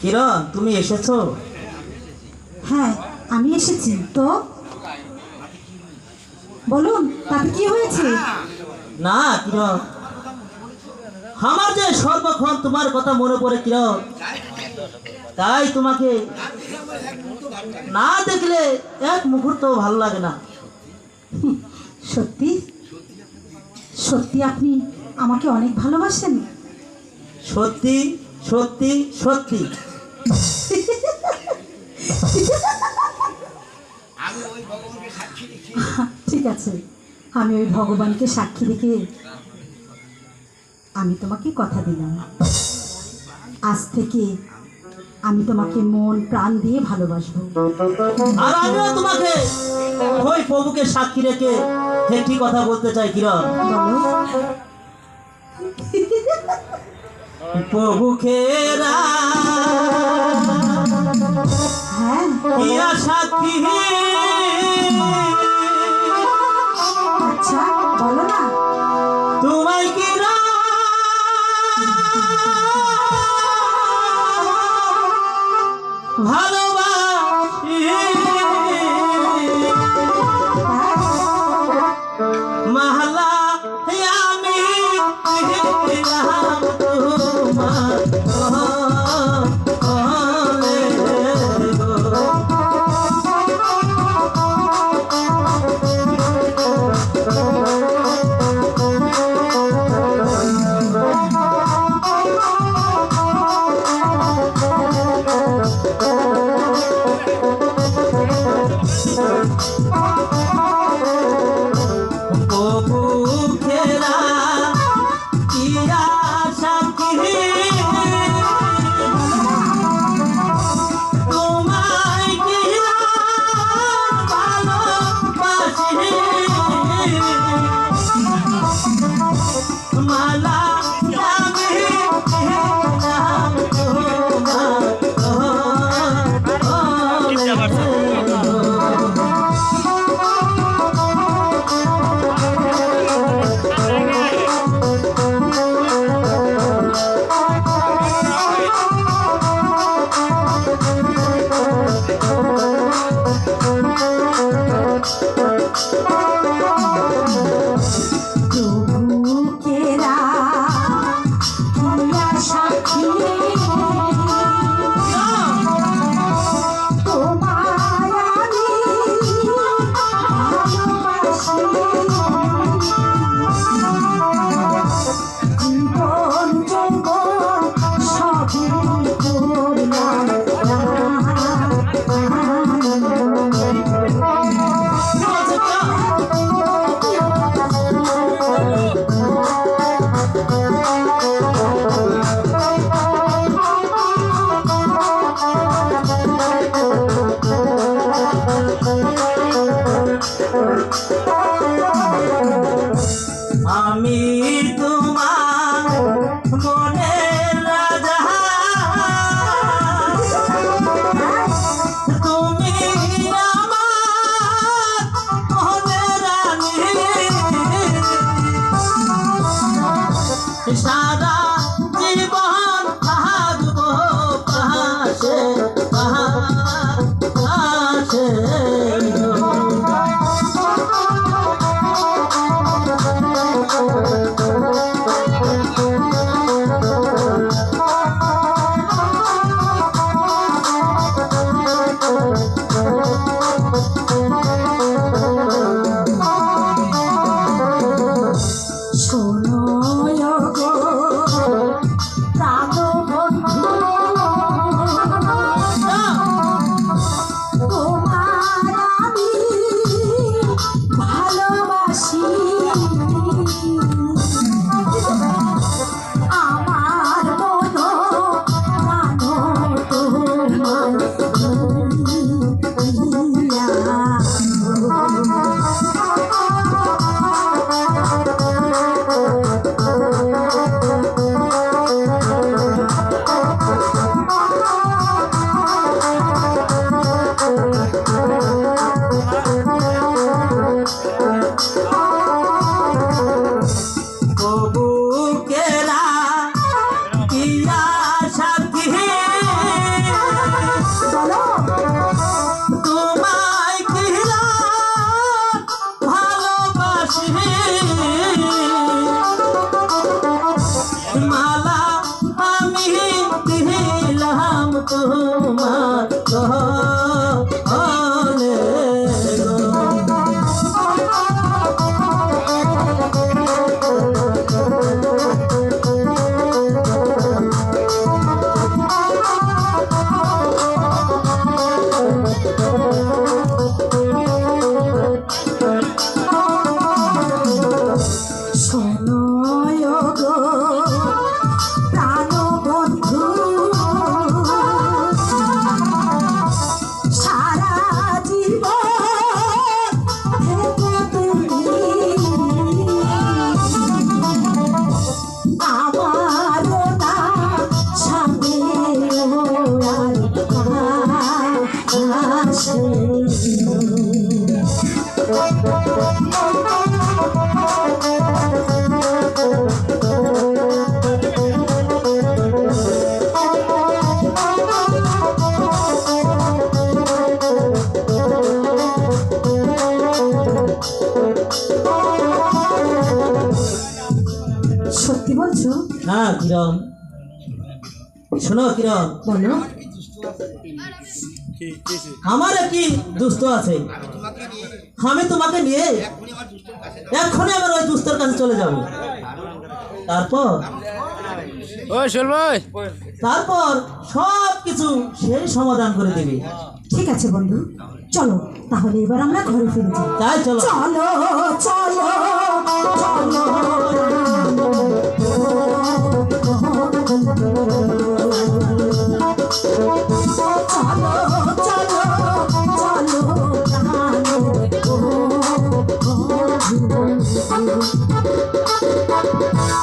কিরণ তুমি এসেছ? হ্যাঁ আমি এসেছি। তো? বলুন তাতে কি হয়েছে? না কিরণ। আমার যে সর্বক্ষণ তোমার কথা মনে পড়ে কিরণ। তাই তোমাকে না দেখলে এক মুহূর্ত ভালো লাগে না। সত্যি? সত্যি আপনি আমাকে অনেক ভালোবাসেন। সত্যি? সত্যি সত্যি। ঠিক আছে আমি ওই ভগবানকে সাক্ষী রেখে আমি তোমাকে কথা দিলাম। আজ থেকে আমি তোমাকে মন প্রাণ দিয়ে ভালোবাসবো। আর আমিও তোমাকে ওই প্রভুকে সাক্ষী রেখে একটি কথা বলতে চাই কিরণ। বলো। প্রভুকে খেরা ইয়া Bye. সত্যি বলছো? হ্যাঁ কিরণ। শোনো কিরণ। বলো। আমার কি দুস্থ আছে। আমি তোমাকে নিয়ে এক্ষুনি আমার ওই দুস্থর কাছে চলে যাব। তারপর তারপর সব কিছু সেই সমাধান করে দেবে। ঠিক আছে বন্ধু চলো তাহলে এবার আমরা ঘরে ফিরে যাই। তাই চলো। চলো চলো চলো।